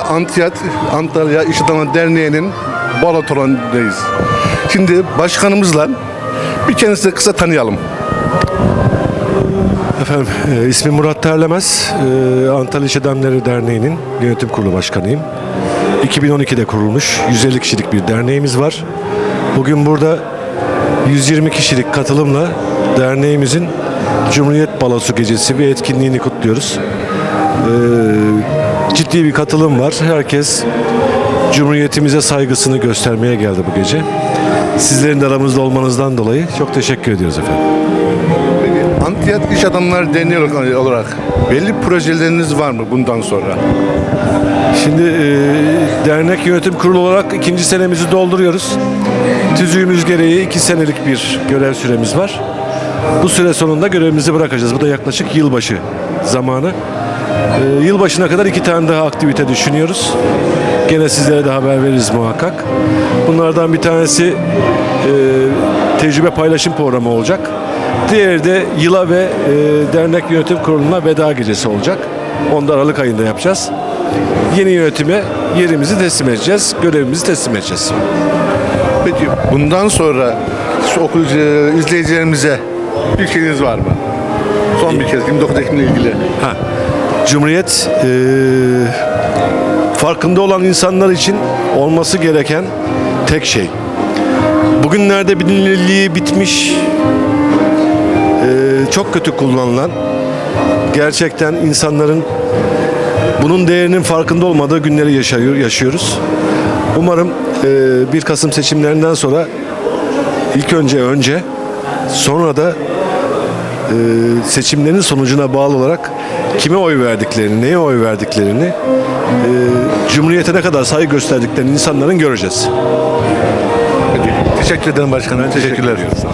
Antiyat Antalya İş Adamı Derneği'nin Balatoran'dayız. Şimdi başkanımızla bir kendisini kısa tanıyalım. Efendim, e, ismim Murat Terlemez. E, Antalya İş Adamları Derneği'nin yönetim kurulu başkanıyım. 2012'de kurulmuş 150 kişilik bir derneğimiz var. Bugün burada 120 kişilik katılımla derneğimizin Cumhuriyet Balosu Gecesi ve etkinliğini kutluyoruz. E, ciddi bir katılım var. Herkes Cumhuriyetimize saygısını göstermeye geldi bu gece. Sizlerin de aramızda olmanızdan dolayı çok teşekkür ediyoruz efendim. Antiyat İş Adamları Derneği olarak belli projeleriniz var mı bundan sonra? Şimdi e, dernek yönetim kurulu olarak ikinci senemizi dolduruyoruz. Tüzüğümüz gereği iki senelik bir görev süremiz var. Bu süre sonunda görevimizi bırakacağız. Bu da yaklaşık yılbaşı zamanı. E, yılbaşına kadar iki tane daha aktivite düşünüyoruz. Gene sizlere de haber veririz muhakkak. Bunlardan bir tanesi e, tecrübe paylaşım programı olacak. Diğeri de yıla ve e, dernek yönetim kuruluna veda gecesi olacak. Onu da Aralık ayında yapacağız. Yeni yönetime yerimizi teslim edeceğiz, görevimizi teslim edeceğiz. Peki bundan sonra şu okul e, izleyicilerimize bir şeyiniz var mı? Son bir kez 29 Ekim'le ilgili. Ha, Cumhuriyet e, farkında olan insanlar için olması gereken tek şey. Bugünlerde bilinirliği bitmiş, e, çok kötü kullanılan, gerçekten insanların bunun değerinin farkında olmadığı günleri yaşıyor, yaşıyoruz. Umarım e, 1 Kasım seçimlerinden sonra ilk önce önce sonra da seçimlerin sonucuna bağlı olarak kime oy verdiklerini, neye oy verdiklerini, e, Cumhuriyete ne kadar saygı gösterdiklerini insanların göreceğiz. Peki, teşekkür ederim başkanım. Teşekkürler.